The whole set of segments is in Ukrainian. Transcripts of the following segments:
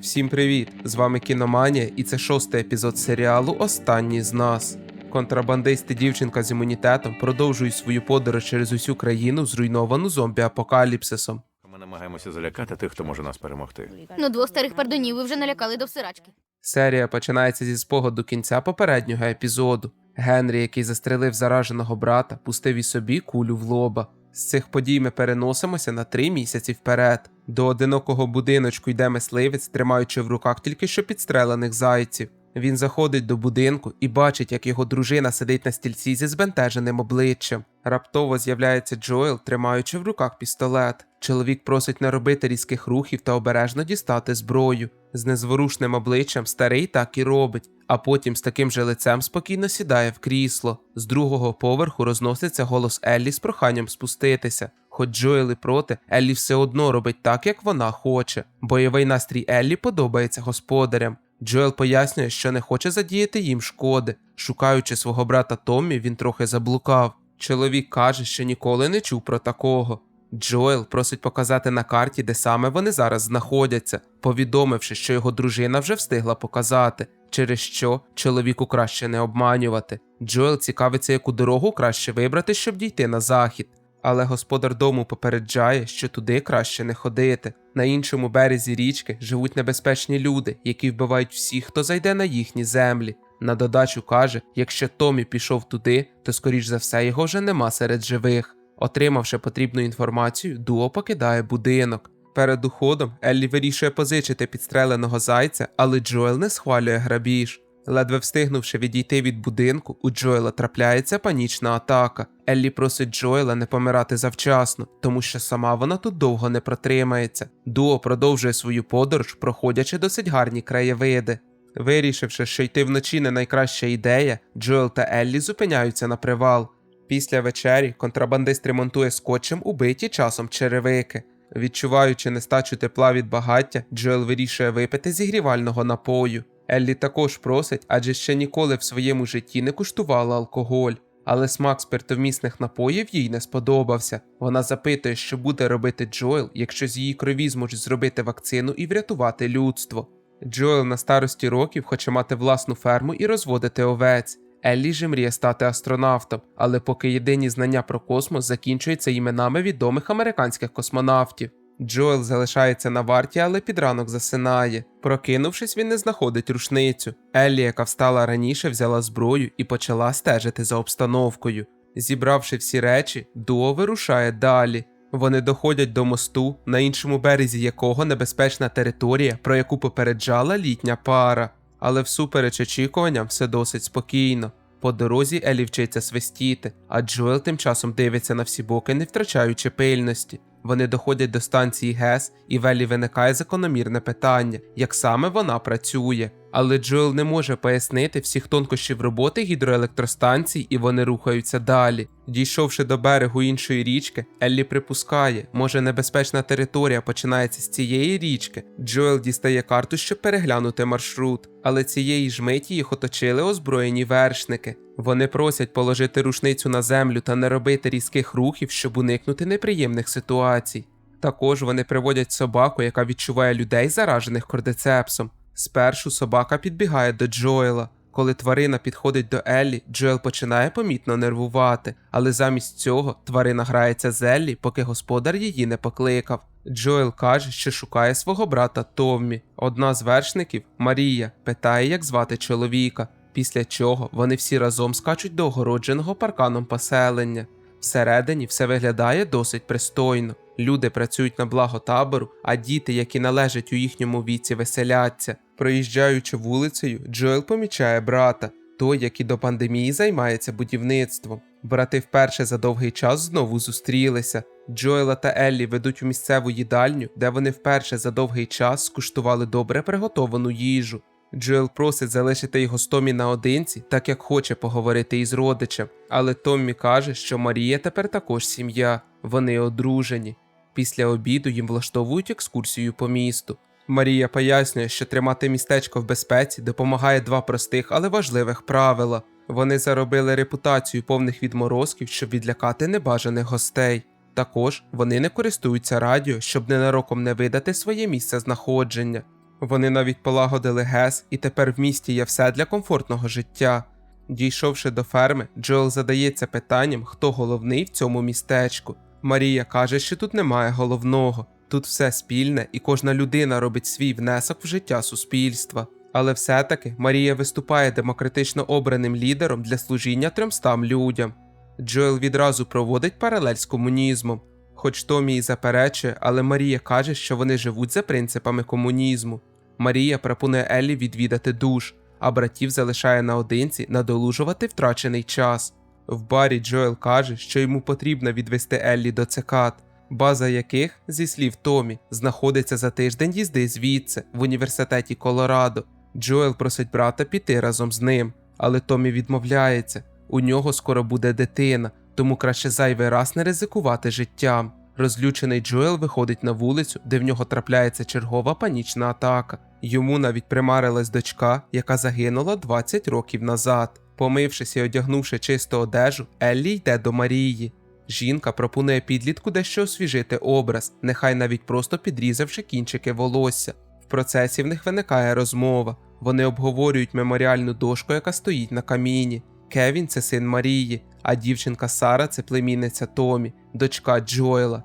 Всім привіт! З вами Кіноманія, і це шостий епізод серіалу Останній з нас. Контрабандисти дівчинка з імунітетом продовжують свою подорож через усю країну, зруйновану зомбі-апокаліпсисом. Ми намагаємося залякати тих, хто може нас перемогти. Ну, двох старих пардонів ви вже налякали до всирачки. Серія починається зі спогаду кінця попереднього епізоду. Генрі, який застрелив зараженого брата, пустив і собі кулю в лоба. З цих подій ми переносимося на три місяці вперед. До одинокого будиночку йде мисливець, тримаючи в руках тільки що підстрелених зайців. Він заходить до будинку і бачить, як його дружина сидить на стільці зі збентеженим обличчям. Раптово з'являється Джоел, тримаючи в руках пістолет. Чоловік просить не робити різких рухів та обережно дістати зброю. З незворушним обличчям старий так і робить, а потім з таким же лицем спокійно сідає в крісло. З другого поверху розноситься голос Еллі з проханням спуститися. Хоч Джоел і проти, Еллі все одно робить так, як вона хоче. Бойовий настрій Еллі подобається господарям. Джоел пояснює, що не хоче задіяти їм шкоди. Шукаючи свого брата Томмі, він трохи заблукав. Чоловік каже, що ніколи не чув про такого. Джоел просить показати на карті, де саме вони зараз знаходяться, повідомивши, що його дружина вже встигла показати, через що чоловіку краще не обманювати. Джоел цікавиться, яку дорогу краще вибрати, щоб дійти на захід. Але господар дому попереджає, що туди краще не ходити. На іншому березі річки живуть небезпечні люди, які вбивають всіх, хто зайде на їхні землі. На додачу каже, якщо Томі пішов туди, то скоріш за все його вже нема серед живих. Отримавши потрібну інформацію, Дуо покидає будинок. Перед уходом Еллі вирішує позичити підстреленого зайця, але Джоел не схвалює грабіж. Ледве встигнувши відійти від будинку, у Джоела трапляється панічна атака. Еллі просить Джоела не помирати завчасно, тому що сама вона тут довго не протримається. Дуо продовжує свою подорож, проходячи досить гарні краєвиди. Вирішивши, що йти вночі не найкраща ідея, Джоел та Еллі зупиняються на привал. Після вечері контрабандист ремонтує скотчем убиті часом черевики. Відчуваючи нестачу тепла від багаття, Джоел вирішує випити зігрівального напою. Еллі також просить, адже ще ніколи в своєму житті не куштувала алкоголь. Але смак спиртовмісних напоїв їй не сподобався. Вона запитує, що буде робити Джоел, якщо з її крові зможуть зробити вакцину і врятувати людство. Джоел на старості років хоче мати власну ферму і розводити овець. Еллі же мріє стати астронавтом, але поки єдині знання про космос закінчуються іменами відомих американських космонавтів. Джоел залишається на варті, але під ранок засинає. Прокинувшись, він не знаходить рушницю. Еллі, яка встала раніше, взяла зброю і почала стежити за обстановкою. Зібравши всі речі, Дуо вирушає далі. Вони доходять до мосту, на іншому березі якого небезпечна територія, про яку попереджала літня пара. Але всупереч очікуванням все досить спокійно. По дорозі Елі вчиться свистіти, а Джоел тим часом дивиться на всі боки, не втрачаючи пильності. Вони доходять до станції ГЕС, і Велі виникає закономірне питання, як саме вона працює. Але Джоел не може пояснити всіх тонкощів роботи гідроелектростанцій, і вони рухаються далі. Дійшовши до берегу іншої річки, Еллі припускає, може небезпечна територія починається з цієї річки. Джоел дістає карту, щоб переглянути маршрут, але цієї ж миті їх оточили озброєні вершники. Вони просять положити рушницю на землю та не робити різких рухів, щоб уникнути неприємних ситуацій. Також вони приводять собаку, яка відчуває людей, заражених кордицепсом. Спершу собака підбігає до Джоела. Коли тварина підходить до Еллі, Джоел починає помітно нервувати, але замість цього тварина грається з Еллі, поки господар її не покликав. Джоел каже, що шукає свого брата Томмі. Одна з вершників, Марія, питає, як звати чоловіка. Після чого вони всі разом скачуть до огородженого парканом поселення. Всередині все виглядає досить пристойно. Люди працюють на благо табору, а діти, які належать у їхньому віці, веселяться. Проїжджаючи вулицею, Джоел помічає брата, той, який до пандемії займається будівництвом. Брати вперше за довгий час знову зустрілися. Джоела та Еллі ведуть у місцеву їдальню, де вони вперше за довгий час скуштували добре приготовану їжу. Джоел просить залишити його з Томі наодинці, так як хоче поговорити із родичем, але Томмі каже, що Марія тепер також сім'я, вони одружені. Після обіду їм влаштовують екскурсію по місту. Марія пояснює, що тримати містечко в безпеці допомагає два простих, але важливих правила. Вони заробили репутацію повних відморозків, щоб відлякати небажаних гостей. Також вони не користуються радіо, щоб ненароком не видати своє місце знаходження. Вони навіть полагодили ГЕС, і тепер в місті є все для комфортного життя. Дійшовши до ферми, Джоел задається питанням, хто головний в цьому містечку. Марія каже, що тут немає головного, тут все спільне, і кожна людина робить свій внесок в життя суспільства. Але все-таки Марія виступає демократично обраним лідером для служіння трьомстам людям. Джоел відразу проводить паралель з комунізмом. Хоч Томі і заперечує, але Марія каже, що вони живуть за принципами комунізму. Марія пропонує Еллі відвідати душ, а братів залишає наодинці надолужувати втрачений час. В барі Джоел каже, що йому потрібно відвести Еллі до цикад, база яких, зі слів Томі, знаходиться за тиждень їзди звідси, в університеті Колорадо. Джоел просить брата піти разом з ним, але Томі відмовляється. У нього скоро буде дитина, тому краще зайвий раз не ризикувати життям. Розлючений Джоел виходить на вулицю, де в нього трапляється чергова панічна атака. Йому навіть примарилась дочка, яка загинула 20 років назад. Помившись і одягнувши чисту одежу, Еллі йде до Марії. Жінка пропонує підлітку дещо освіжити образ, нехай навіть просто підрізавши кінчики волосся. В процесі в них виникає розмова. Вони обговорюють меморіальну дошку, яка стоїть на каміні. Кевін це син Марії, а дівчинка Сара це племінниця Томі, дочка Джоела.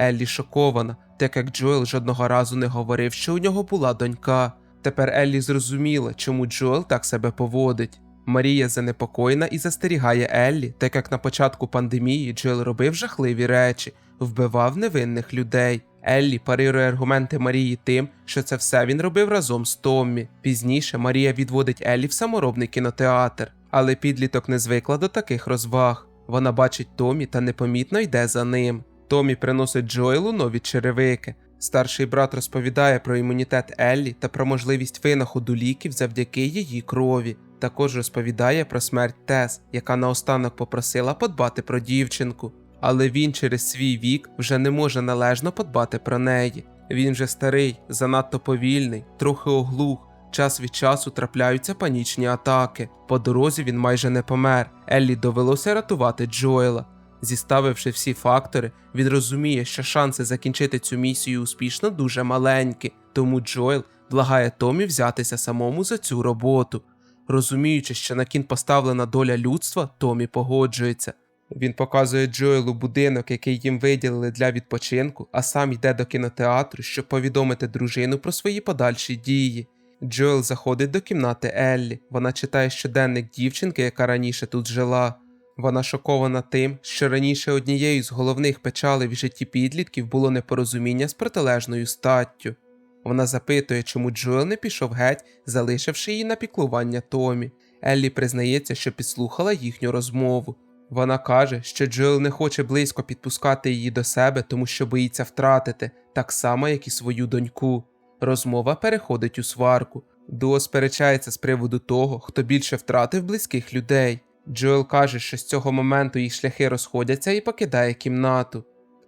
Еллі шокована, так як Джоел жодного разу не говорив, що у нього була донька. Тепер Еллі зрозуміла, чому Джоел так себе поводить. Марія занепокоєна і застерігає Еллі, так як на початку пандемії Джоел робив жахливі речі, вбивав невинних людей. Еллі парирує аргументи Марії тим, що це все він робив разом з Томмі. Пізніше Марія відводить Еллі в саморобний кінотеатр, але підліток не звикла до таких розваг. Вона бачить Томі та непомітно йде за ним. Томі приносить Джоелу нові черевики. Старший брат розповідає про імунітет Еллі та про можливість винаходу ліків завдяки її крові. Також розповідає про смерть Тес, яка наостанок попросила подбати про дівчинку. Але він через свій вік вже не може належно подбати про неї. Він вже старий, занадто повільний, трохи оглух. Час від часу трапляються панічні атаки. По дорозі він майже не помер. Еллі довелося рятувати Джоела. Зіставивши всі фактори, він розуміє, що шанси закінчити цю місію успішно дуже маленькі, тому Джоел благає Томі взятися самому за цю роботу. Розуміючи, що на кін поставлена доля людства, Томі погоджується. Він показує Джоелу будинок, який їм виділили для відпочинку, а сам йде до кінотеатру, щоб повідомити дружину про свої подальші дії. Джоел заходить до кімнати Еллі. Вона читає щоденник дівчинки, яка раніше тут жила. Вона шокована тим, що раніше однією з головних печалей в житті підлітків було непорозуміння з протилежною статтю. Вона запитує, чому Джоел не пішов геть, залишивши її на піклування Томі. Еллі признається, що підслухала їхню розмову. Вона каже, що Джоел не хоче близько підпускати її до себе, тому що боїться втратити, так само, як і свою доньку. Розмова переходить у сварку. Дуо сперечається з приводу того, хто більше втратив близьких людей. Джоел каже, що з цього моменту їх шляхи розходяться і покидає кімнату.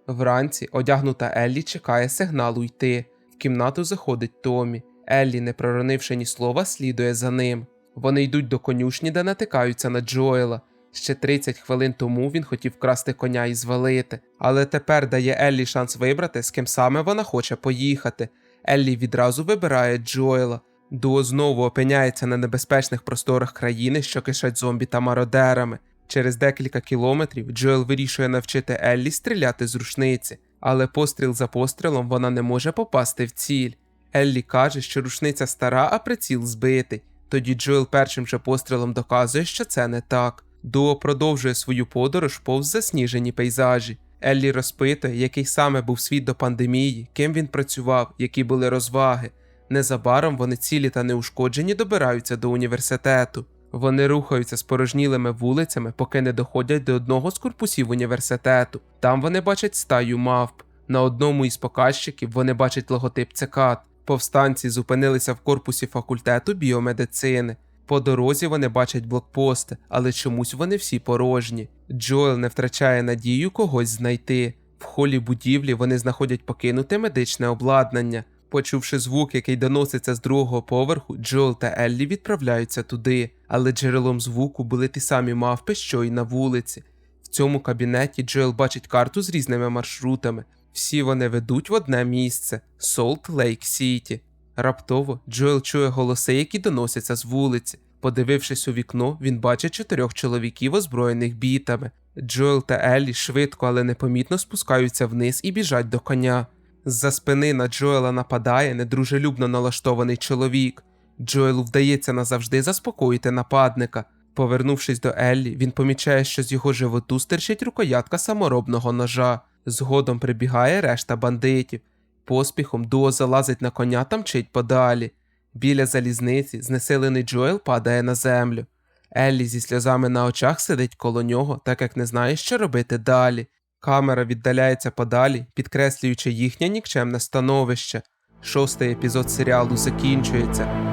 Вранці одягнута Еллі чекає сигналу йти. В кімнату заходить Томі. Еллі, не проронивши ні слова, слідує за ним. Вони йдуть до конюшні, де натикаються на Джоела. Ще 30 хвилин тому він хотів вкрасти коня і звалити, але тепер дає Еллі шанс вибрати, з ким саме вона хоче поїхати. Еллі відразу вибирає Джоела. Дуо знову опиняється на небезпечних просторах країни, що кишать зомбі та мародерами. Через декілька кілометрів Джоел вирішує навчити Еллі стріляти з рушниці, але постріл за пострілом вона не може попасти в ціль. Еллі каже, що рушниця стара, а приціл збитий. Тоді Джоел першим же пострілом доказує, що це не так. Дуо продовжує свою подорож повз засніжені пейзажі. Еллі розпитує, який саме був світ до пандемії, ким він працював, які були розваги. Незабаром вони цілі та неушкоджені добираються до університету. Вони рухаються спорожнілими вулицями, поки не доходять до одного з корпусів університету. Там вони бачать стаю мавп. На одному із показчиків вони бачать логотип цикад. Повстанці зупинилися в корпусі факультету біомедицини. По дорозі вони бачать блокпости, але чомусь вони всі порожні. Джоел не втрачає надію когось знайти. В холі будівлі вони знаходять покинуте медичне обладнання. Почувши звук, який доноситься з другого поверху, Джоел та Еллі відправляються туди, але джерелом звуку були ті самі мавпи, що й на вулиці. В цьому кабінеті Джоел бачить карту з різними маршрутами. Всі вони ведуть в одне місце Солт Лейк Сіті. Раптово Джоел чує голоси, які доносяться з вулиці. Подивившись у вікно, він бачить чотирьох чоловіків, озброєних бітами. Джоел та Еллі швидко, але непомітно спускаються вниз і біжать до коня. З-за спини на Джоела нападає недружелюбно налаштований чоловік. Джоелу вдається назавжди заспокоїти нападника. Повернувшись до Еллі, він помічає, що з його животу стирчить рукоятка саморобного ножа. Згодом прибігає решта бандитів. Поспіхом дуо залазить на коня та мчить подалі. Біля залізниці знесилений Джоел падає на землю. Еллі зі сльозами на очах сидить коло нього, так як не знає, що робити далі. Камера віддаляється подалі, підкреслюючи їхнє нікчемне становище. Шостий епізод серіалу закінчується.